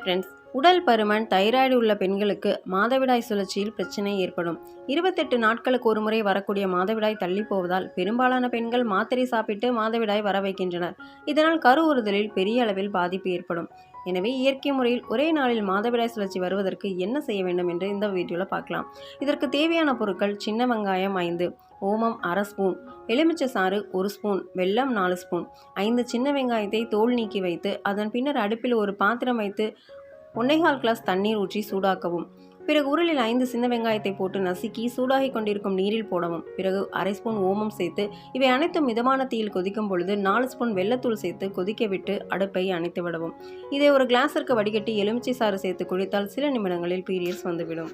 Friends உடல் பருமன் thyroid உள்ள பெண்களுக்கு மாதவிடாய் சுழற்சியில் பிரச்சனை ஏற்படும். இருபத்தெட்டு நாட்களுக்கு ஒரு முறை வரக்கூடிய மாதவிடாய் தள்ளி போவதால் பெரும்பாலான பெண்கள் மாத்திரை சாப்பிட்டு மாதவிடாய் வர வைக்கின்றனர். இதனால் கருவுறுதலில் பெரிய அளவில் பாதிப்பு ஏற்படும். எனவே இயற்கை முறையில் ஒரே நாளில் மாதவிடாய் சுழற்சி வருவதற்கு என்ன செய்ய வேண்டும் என்று இந்த வீடியோவில் பார்க்கலாம். இதற்கு தேவையான பொருட்கள் சின்ன வெங்காயம் ஐந்து ஓமம் அரை ஸ்பூன் எலுமிச்சை சாறு ஒரு ஸ்பூன் வெல்லம் நாலு ஸ்பூன் ஐந்து சின்ன வெங்காயத்தை தோல் நீக்கி வைத்து அதன் பின்னர் அடுப்பில் ஒரு பாத்திரம் வைத்து ஒன்னேகால் கிளாஸ் தண்ணீர் ஊற்றி சூடாக்கவும். பிறகு உருளில் ஐந்து சின்ன வெங்காயத்தை போட்டு நசுக்கி சூடாகி கொண்டிருக்கும் நீரில் போடவும். பிறகு அரை ஸ்பூன் ஓமம் சேர்த்து இவை அனைத்தும் மிதமான தீயில் கொதிக்கும் பொழுது நாலு ஸ்பூன் வெள்ளத்தூள் சேர்த்து கொதிக்க விட்டு அடுப்பை அணைத்து விடவும். இதை ஒரு கிளாஸிற்கு வடிகட்டி எலுமிச்சை சாறு சேர்த்து குடித்தால் சில நிமிடங்களில் பீரியட்ஸ் வந்துவிடும்.